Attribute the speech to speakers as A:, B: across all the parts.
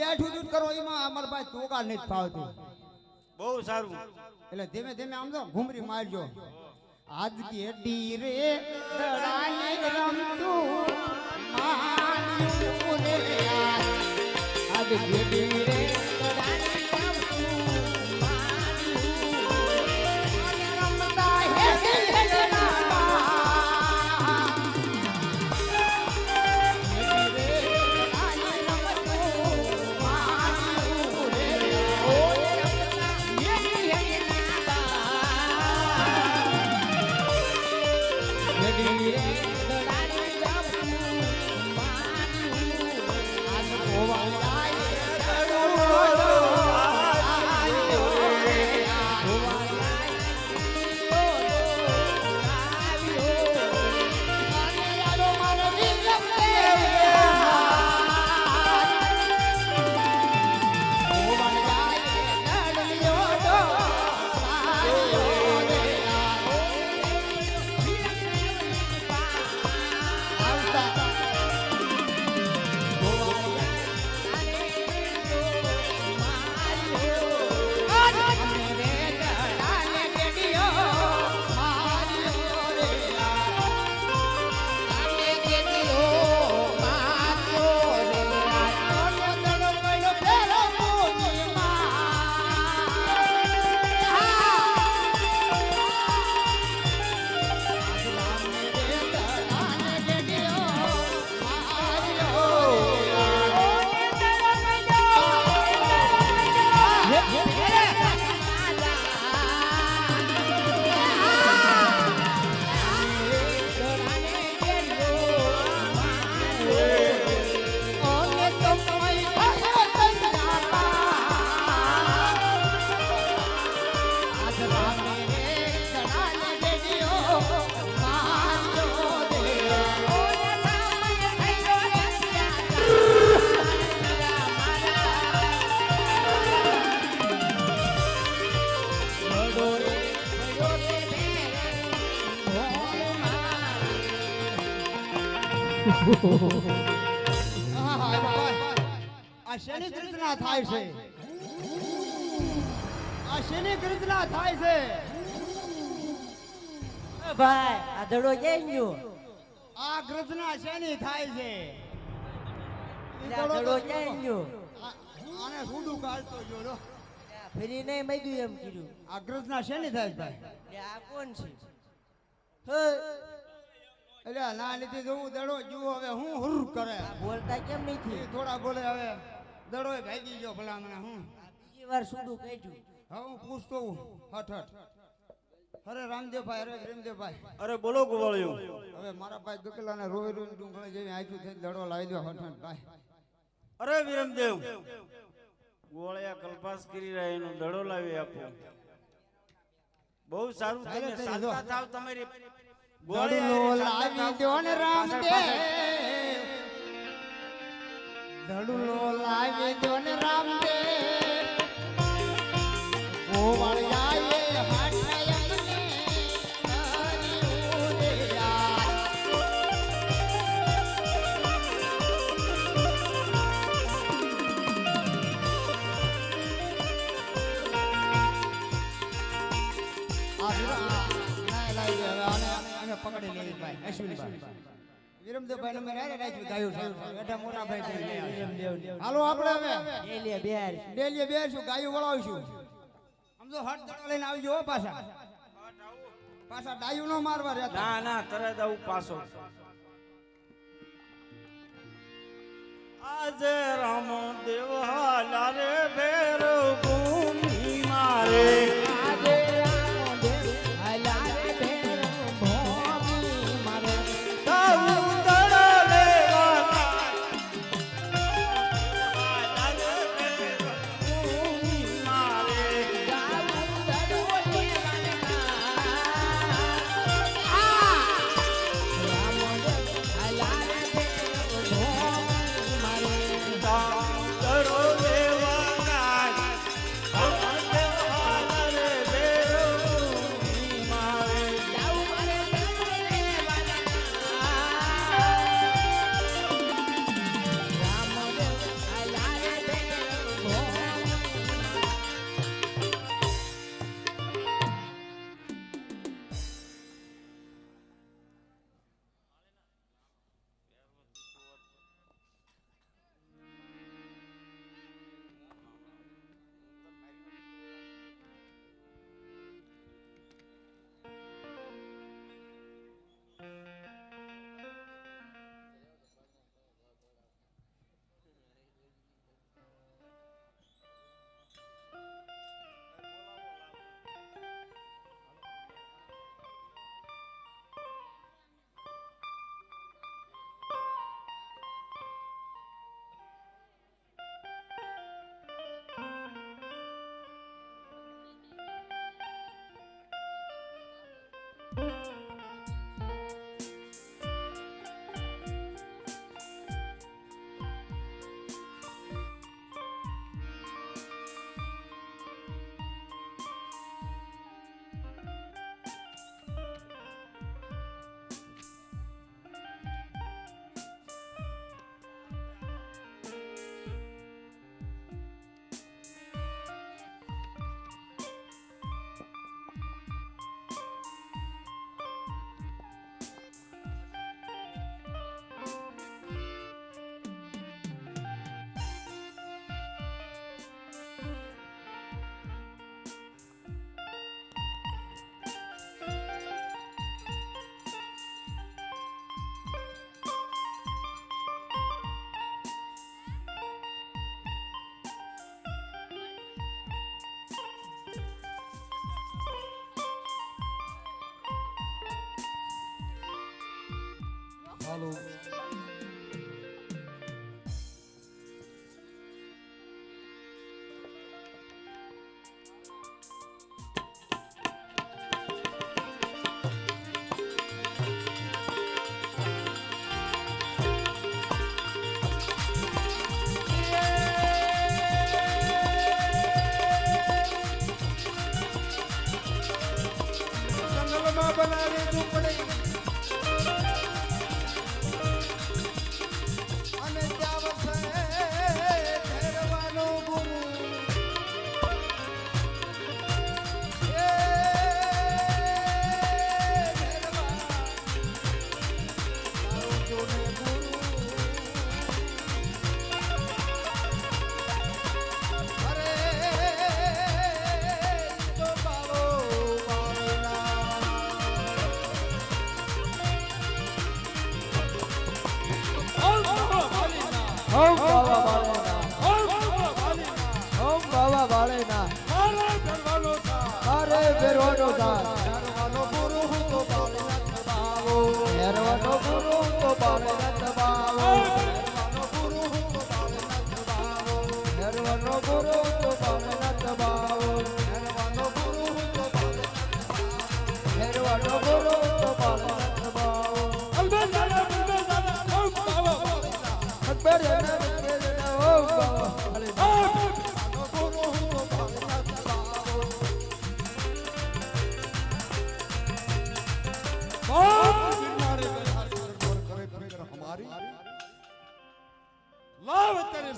A: બેઠું દૂધ કરો એમાં અમાર ભાઈ ચોકા નથી ફાવતું.
B: બહુ સારું.
A: એટલે ધીમે ધીમે આમ તો ઘૂમરી મારજો. આજ કે ડીરે દડાને રમતું માન્યું રે. આજ કે રે શેની થાય છે. આ શેની કૃતના થાય છે?
C: ભાઈ આ દડો જઈ ગયો?
A: આ કૃતના શેની થાય છે? દડો
C: જઈ ગયો?
A: આને સુડું કાઢતો જોડો
C: ફરી નહીં મેં એમ કીધું.
A: આ કૃતના શેની થાય ભાઈ?
C: આ કોણ છે? હે,
A: એટલે ના લીધે જોવું દડો જુઓ હવે હું હુર કરે.
C: બોલતા કેમ નથી?
A: થોડા બોલે હવે. દડો ભાગી ગયો ભલામણા હું.
C: બીજી વાર સુડું કહેજો.
A: હા હું પૂછતો હું હઠ હઠ. અરે રામદેવભાઈ અરે પ્રેમદેવભાઈ
B: અરે બોલો ગોવાળિયો
A: હવે મારા ભાઈ ગકલાને રોઈ રોવે ડુંગળે જેવી આંખી થઈ દડો લાવી દો હઠ ભાઈ.
B: અરે વિરમદેવ ગોળિયા કલ્પાસ કરી રહ્યા એનો દડો લાવી આપો. બહુ સારું તમે
A: સાચા
B: થાવ તમારી ગોળિયા
A: લાવી દો ને રામદેવ. દડલો લાવી દો ને રામદેવ. ગોવાળિયાએ વિરમદેવભાઈ ને મેં રાખ્યું ગાયું છે. બેઠા મોટા ભાઈ થઈ ગયા હાલો આપણે હવે.
C: એ લે બિહાર
A: ડેલીએ બેસું ગાયું વળાવશું. સમજો હટ દડો લઈને આવજો પાછા. પાછા ડાયું નો મારવા રહેતા.
B: ના ના તરત આવું પાછો. આજે રામ દેવ હાલા રે ભેર ભૂમિ મારે. હાલો
D: જંગલમાં
E: ફેરવાનો
D: ગુરુ તો બાળેના દબાવો ઠેરવાનો ગુરુ તો બાળના
E: ફેરવાનો ગુરુ તો બાળેના દબાવો અકબર એના વિકેલના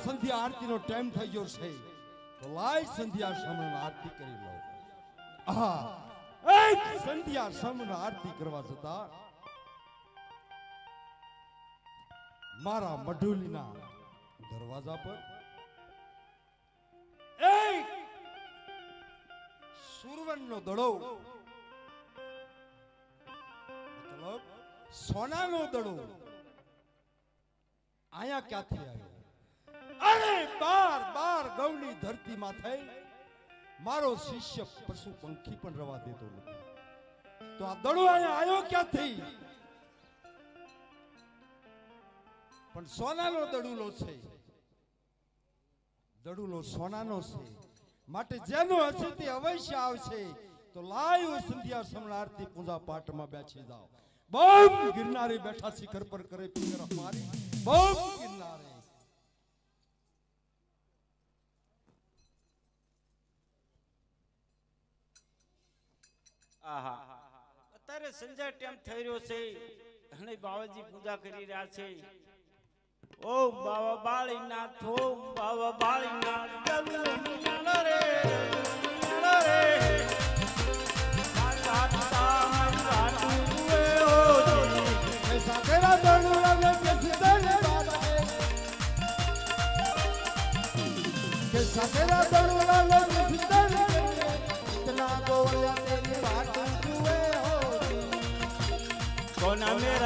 D: સંધ્યા આરતીનો ટાઈમ થઈ ગયો છે. લાય સંધ્યા સમણ આરતી કરી લો. હા એક સંધ્યા સમણ આરતી કરવા જતા મારા મઢુલીના દરવાજા પર એક સુરવણનો દડો, મતલબ સોનાનો દડો આયા ક્યાંથી આવ્યો? અરે, બાર બાર ગૌની ધરતી થઈ. મારો શિષ્ય પશુ પંખી પણ રવા દેતો નથી. તો આ દડો અહીંયા આવ્યો ક્યાંથી? પણ સોનાનો દડુલો છે. દડુલો સોનાનો છે. માટે જેનો હશે તે અવશ્ય આવશે, તો લાયો સંધ્યા સમણ આરતી પૂજા પાઠમાં બેસી જાઓ. બહુ ગિરનારી બેઠા શિખર પર કરે પિંગર મારી બમ ગિરનારે.
B: આહા. અત્યારે સંજય ટાઈમ થઈ રહ્યો છે. અને બાવાજી પૂજા કરી રહ્યા છે. ઓ બાવા બાળીનાથ ઓમ બાવા બાળીનાથ ડગલો રે રે. માતા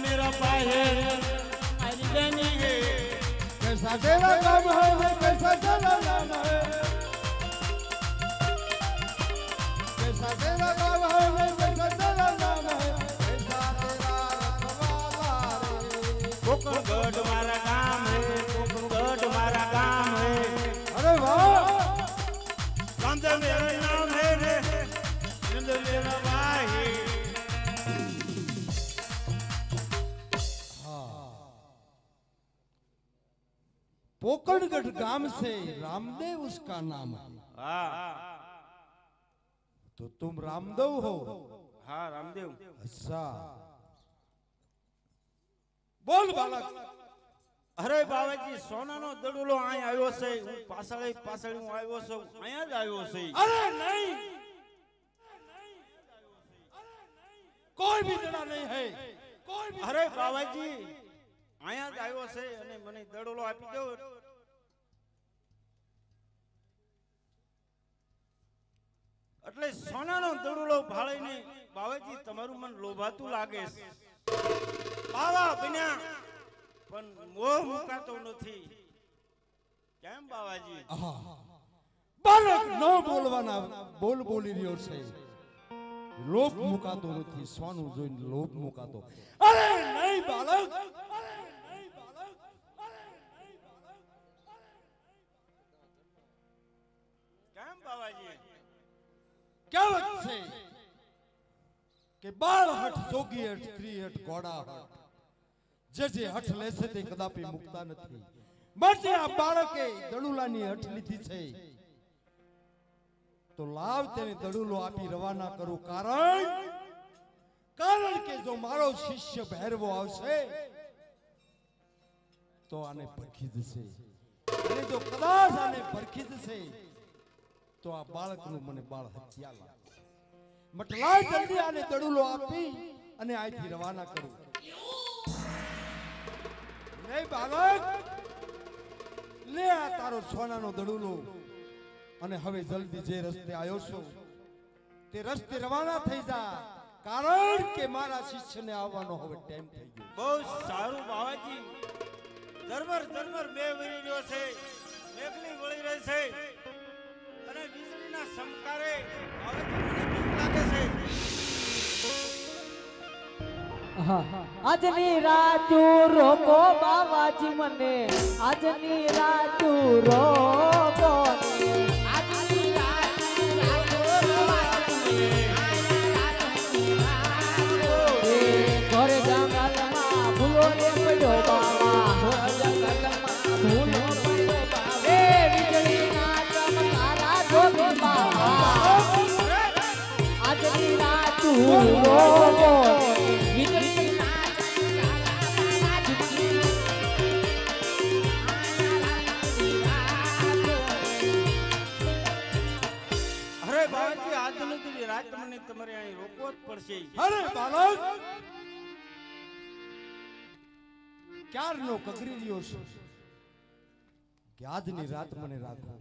B: मेरा
D: भाई है
B: मेरी बहनी है
D: कैसा तेरा काम है मैं कैसा तेरा नाम है कैसा तेरा काम है पोकड़गढ़ गांव से रामदेव उसका नाम है
B: हाँ
D: तो तुम रामदेव हो
B: हाँ रामदेव
D: अच्छा બોલ બાલક
B: અરે બાવાજી સોનાનો દડુલો અહીં આવ્યો છે હું પાછળ પાછળ હું આવ્યો છું અહીંયા જ આવ્યો છે
D: અરે નહીં કોઈ भी दड़ा नहीं है कोई भी
B: અરે બાવાજી અહીંયા જ આવ્યો છે અને મને દડોલો આપી દો એટલે સોનાનો દડુલો ભાળીને બાવાજી, તમારું મન લોભાતું લાગે બાવા બન્યા, પણ મોહ મુકાતો નથી. કેમ બાવાજી?
D: બાળક ન બોલવાના બોલ બોલી રહ્યો છે. લોભ મુકાતો નથી, સોનું જોઈને લોભ મુકાતો. અરે નહીં બાલક છે કે બાળ હઠ, જોગી હઠ, સ્ત્રી હઠ, ઘોડા હઠ. જે જે હઠ લેશે તે કદાપી મુકતા નથી. માટે આ બાળકે દડુલાની હઠ લીધી છે. તો લાવ તેને દડુલો આપી રવાના કરું કારણ કારણ કે જો મારો શિષ્ય ભૈરવો આવશે, તો આને ભરખી જશે. અને જો કદાચ આને ભરખી જશે, તો આ બાળકનું મને બાળ હત્યા લાગે મટલા જલ્દી આને દડુલો આપી અને અહીંથી રવાના કરું. લે બાળક, લે આ તારો સોનાનો દડુલો. અને હવે જલ્દી જે રસ્તે આવ્યો છો, તે રસ્તે રવાના થઈ જા. કારણ કે મારા શિષ્યને આવવાનો હવે ટાઈમ થઈ ગયો.
B: બહુ સારું બાવાજી. ધર્મર ધર્મર બે વળી રહ્યો છે. મેઘલી વળી રહી છે. અને વીજળીના સમકારે બાવાજી
E: આજની રાતુ રોકો બાવાજી મને. આજની રાતુ રોકો. મને. જંગલમાં ભૂલો ને ઘર પડ્યો બાવા. એ
B: પડશે.
D: અરે બાલક ક્યારનો કગરી રહ્યો છે? કે આજની રાત મને રાખો.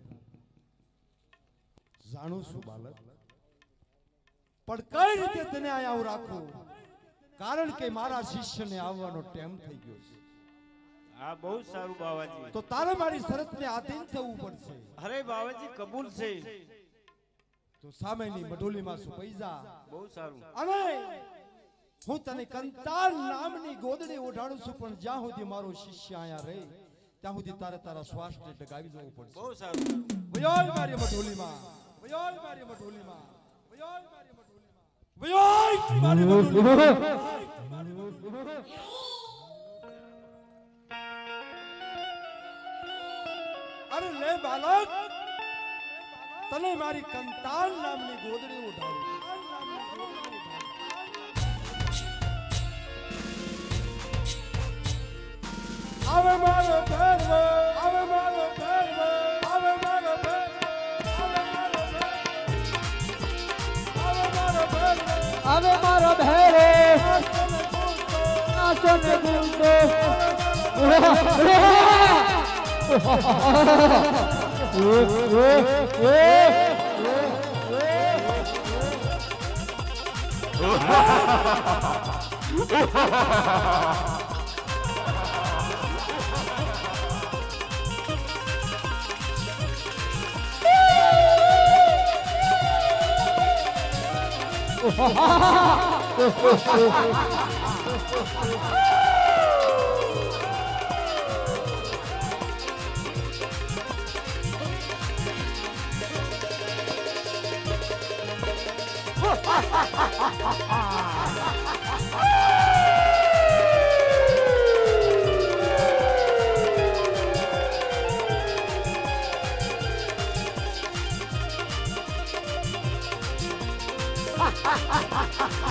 D: જાણું છું બાલક પણ કઈ રીતે તને અહીંયા હું રાખું? કારણ કે મારા શિષ્યને આવવાનો ટાઈમ થઈ ગયો છે.
B: હા બહુ સારું બાવાજી.
D: તો તારે મારી શરતને આધીન થવું પડશે.
B: અરે બાવાજી કબૂલ છે.
D: તો સામેની મઢોલીમાં શું પૈસા
B: બહુ સારું.
D: અને હું તને કંતાર નામની ગોદડી ઓઢાડું છું પણ જ્યાં સુધી મારો શિષ્ય અહીંયા રહે ત્યાં સુધી તારે તારા શ્વાસને ટકાવી જવું પડશે.
B: બહુ સારું.
D: વયોલ મારી મઢોલીમાં. વયોલ મારી મઢોલીમાં. વયોલ મારી મઢોલીમાં. વયોલ મારી મઢોલીમાં. અરે લે બાલક તને મારી કંતાન નામની ગોદડી ઉઠાડું આવે મારો ભેરવો આવે મારો ભેરવો આવે મારો ભેરવો આવે મારો
E: ભેરે નાચો ને ગુંડો. Oh,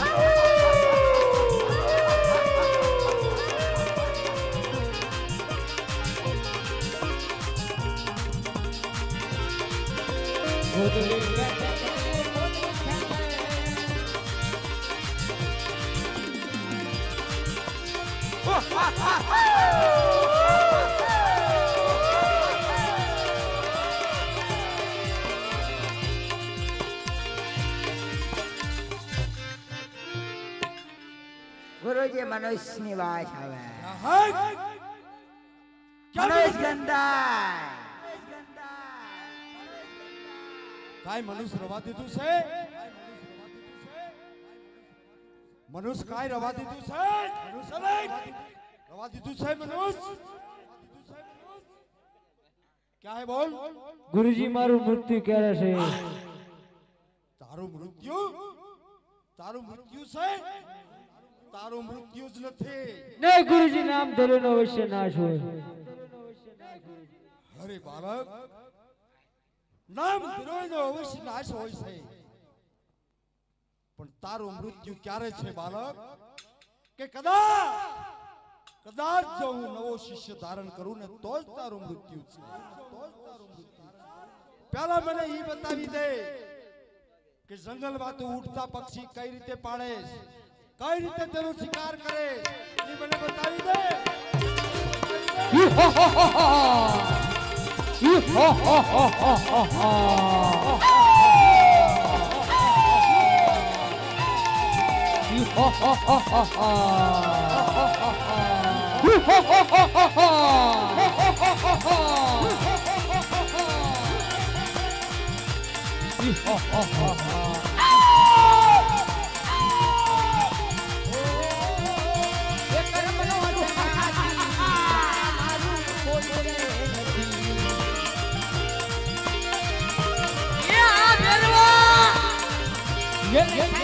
E: Oh!
C: ગુરુજી મનુષ્યની વાત આવે મનુષ્ય ગંધાય
E: કાંઈ મનુષ્ય રવા દીધું છે? મનુષ્ય કાંઈ રવા દીધું છે? રવા દીધું છે? મનુષ્ય? ક્યાં હે બોલ?
F: ગુરુજી મારું મૃત્યુ ક્યારે છે?
E: તારું મૃત્યુ? તારું મૃત્યુ છે? તારું મૃત્યુ જ નથી.
F: ને ગુરુજી નામ ધરેનો અવશ્ય નાશ હોય.
E: અરે બાળક નામ દ્રોહીનો અવશ્ય નાશ હોય છે. પણ તારું મૃત્યુ ક્યારે છે બાળક? કે કદાચ કદાચ જો હું નવો શિષ્ય ધારણ કરું ને તો જ તારું મૃત્યુ છે. છે. પહેલા મને એ બતાવી દે કે જંગલમાં તું ઉઠતા પક્ષી કઈ રીતે પાડે કઈ રીતે તેનો શિકાર કરે એ મને બતાવી દે Yeah, yeah, yeah.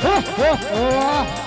E: જય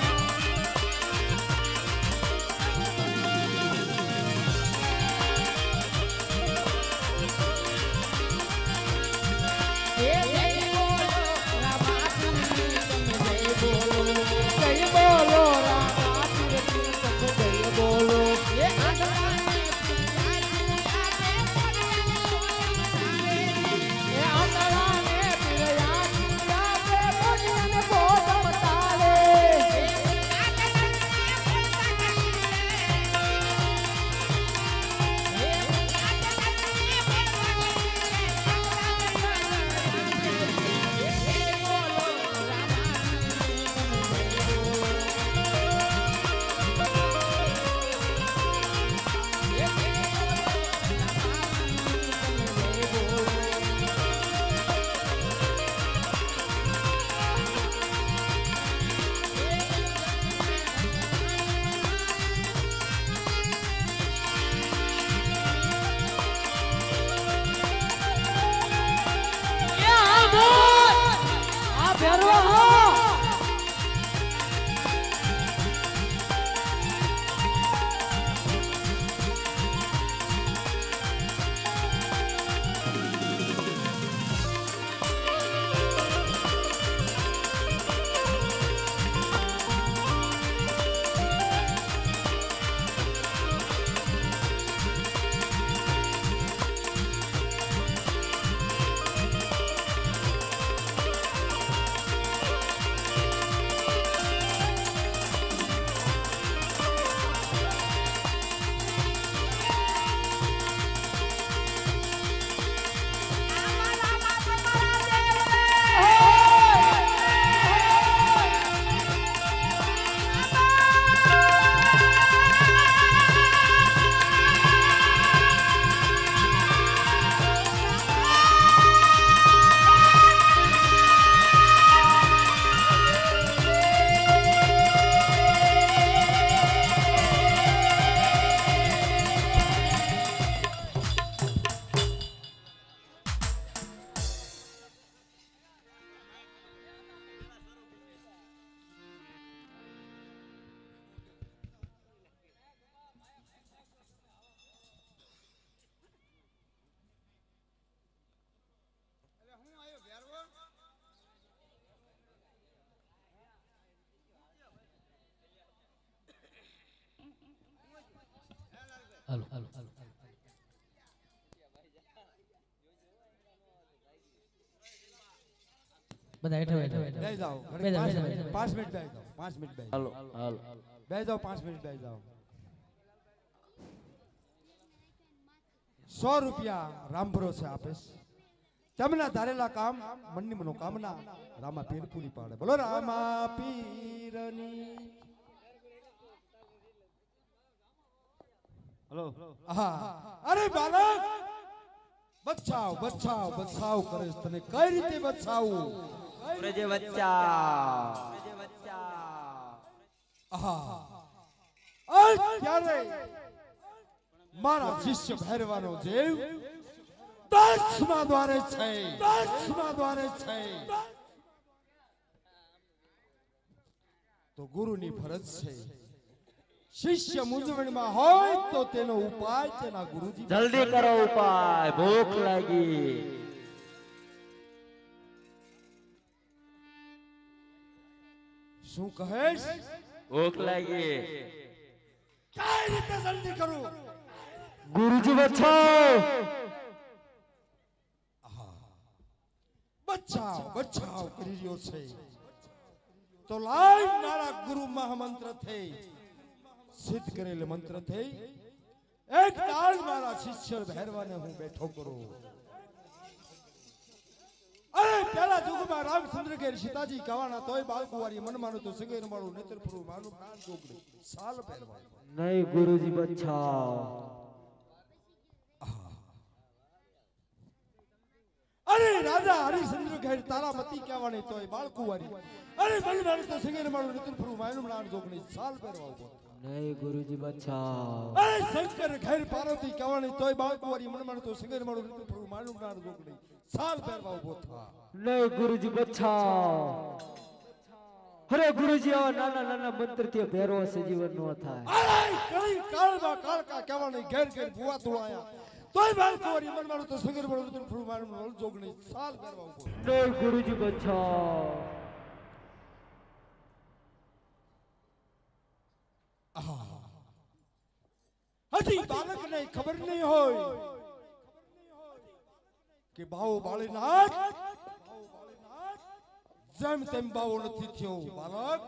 G: બધા
D: હેઠે જાઓ
G: બે જાઓ,
D: પાંચ મિનિટ,
G: બે જાઓ.
D: પાંચ મિનિટ બેસી જાઓ પાંચ મિનિટ બેસી
B: હાલો હાલો.
D: બેસી જાઓ પાંચ મિનિટ બેસી જાઓ. સો રૂપિયા રામ ભરોસે આપીશ. તેમના ધારેલા કામ મનની મનોકામના. રામા પીર પૂરી પાડે. બોલો રામા પીરની.
B: હલો.
D: હા. અરે બાલક બચાવ બચાવ બચાવ કરે તને. કઈ રીતે બચાવું
F: પ્રજે
D: વચ્ચા મારા શિષ્ય ભૈરવાનો દેવ દસમા દ્વારે છે. દસમા દ્વારે છે. તો ગુરુની ફરજ છે. શિષ્ય મૂંઝવણમાં હોય તો તેનો ઉપાય તેના ગુરુજી
B: જલ્દી કરો ઉપાય. ભૂખ લાગી.
D: શું કહેશ?
B: ભૂખ લાગી
D: કઈ રીતે જલ્દી કરું?
B: ગુરુજી બચાવ.
D: બચાવ બચાવ કરી રહ્યો છે. તો લાઈ મારા ગુરુ મહામંત્ર થઈ. સિદ્ધ કરેલ મંત્ર થઈ. એક દાળ મારા શિષ્ય ભૈરવાને હું બેઠો કરું. અરે પેલા યુગમાં રામચંદ્ર કે સીતાજી કવાના તોય બાલકુવારી મન માનું તો સગેર મારું નેત્ર ફરું માનું પ્રાણ ચોકડી સાલ પહેરવા
B: નહીં ગુરુજી બચ્છા.
D: અરે રાજા હરિશ્ચંદ્ર ઘેર તારામતી કહેવાની તોય બાળકુવારી અરે મન માનું તો સગેર મારું નેત્ર ફરું માનું પ્રાણ ચોકડી સાલ પહેરવા
F: નહીં ગુરુજી બચાવ
D: અરે શંકર ઘેર પાર્વતી કહેવાની તોય બાળકુવારી મન માનું તો સગેર મારું નેત્ર પ્રભુ માનું નાર જોકડી સાલ પહેરવા ઊભો થા.
F: નહીં ગુરુજી બચાવ અરે ગુરુજી આવા નાના નાના મંત્રથી ભેરો સજીવન નો થાય.
D: અરે કઈ કાળમાં કાળકા કહેવાની ઘેર ઘેર ભુવા તોળાયા તોય બાળકુંવારી મન મારું તો સિંગર મારું ફૂલ મારું મન જોગ નહીં. સાલ પહેરવા ઊભો.
F: નહીં ગુરુજી બચાવ
D: હજી બાળકને ખબર નહીં હોય કે બાવો બાળીનાથ જેમ તેમ બાવો નથી થયો બાળક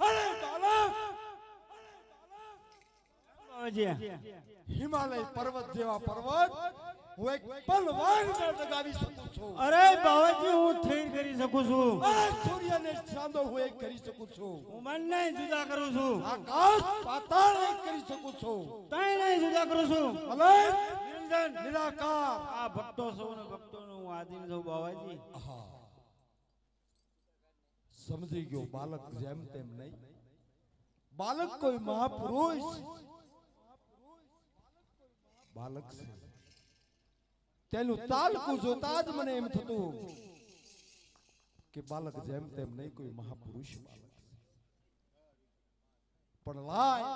D: અરે બાળક હિમાલય પર્વત જેવા પર્વત હું એક પલવાન લગાવી શકું છું
B: અરે બાવાજી હું થઈ કરી શકું છું
D: સૂર્યને ચાંદો હું એક કરી શકું છું
B: હું મનને જુદા કરું છું
D: આકાશ પાતાળ એક કરી શકું છું
B: તઈ નહીં જુદા કરું છું
D: અલગ
B: નિરંજન
D: નિરાકાર
B: આ ભક્તો સૌ ને ભક્તો નું હું આધીન છું બાવાજી
D: સમજી ગયો બાલક જેમ તેમ નહીં. બાલક કોઈ મહાપુરુષ. બાલક છે. તેનું તાલકું જોતા જ મને એમ થતું કે બાલક જેમ તેમ નહીં કોઈ મહાપુરુષ બાલક પણ લાય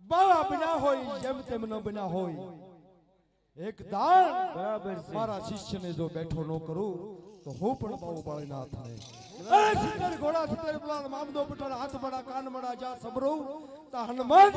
D: બાવા બના હોય જેમ તેમ ન બના હોય. એક દાન
B: બરાબર છે.
D: મારા શિષ્યને જો બેઠો ન કરું તો હું પણ બાબુ બાળીના થાય. એ સિત્તેર ઘોડા સિત્તેર પ્લાન મામદો પટાણ હાથ મડા કાન મડા જા સબરો તા હનુમાન.